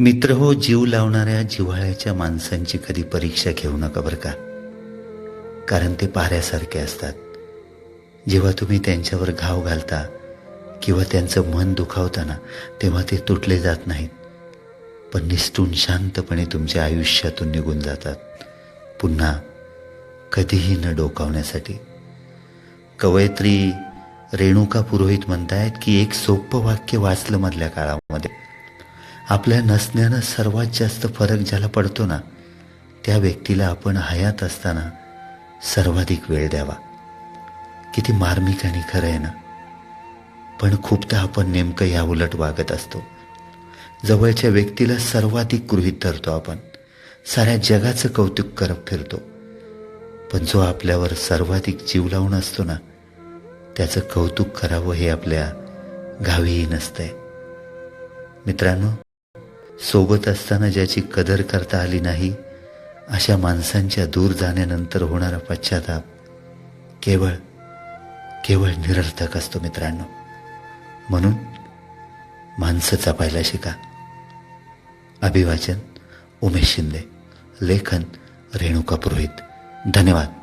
मित्र हो जीव लावणाऱ्या जिव्हाळ्याच्या माणसांची कधी परीक्षा घेऊ नका बरं का? कारण ते पाऱ्यासारखे असतात. जेव्हा तुम्ही त्यांच्यावर घाव घालता किंवा त्यांचं मन दुखावताना तेव्हा ते तुटले जात नाहीत. पण निष्ठून शांतपणे तुमच्या आयुष्यातून निघून जातात. पुन्हा कधीही न डोकावण्यासाठी. कवयित्री रेणुका पुरोहित म्हणतायत की एक सोपं वाक्य वाचलं मधल्या काळामध्ये. आपल्या नसण्यानं सर्वात जास्त फरक ज्याला पडतो ना त्या व्यक्तीला आपण हयात असताना सर्वाधिक वेळ द्यावा. किती मार्मिक आणि खरं आहे ना? पण खूपदा आपण नेमकं या उलट वागत असतो. जवळच्या व्यक्तीला सर्वाधिक गृहीत धरतो आपण. साऱ्या जगाचं कौतुक करत फिरतो. पण जो आपल्यावर सर्वाधिक जीव लावून असतो ना त्याचं कौतुक करावं हे आपल्या गावीही नसतंय. मित्रांनो सोबत असताना ज्याची कदर करता आली नाही अशा माणसांच्या दूर जाण्यानंतर होणारा पश्चाताप केवळ केवळ निरर्थक असतो मित्रांनो. म्हणून माणसं जपायला शिका. अभिवाचन उमेश शिंदे लेखन रेणुका पुरोहित. धन्यवाद.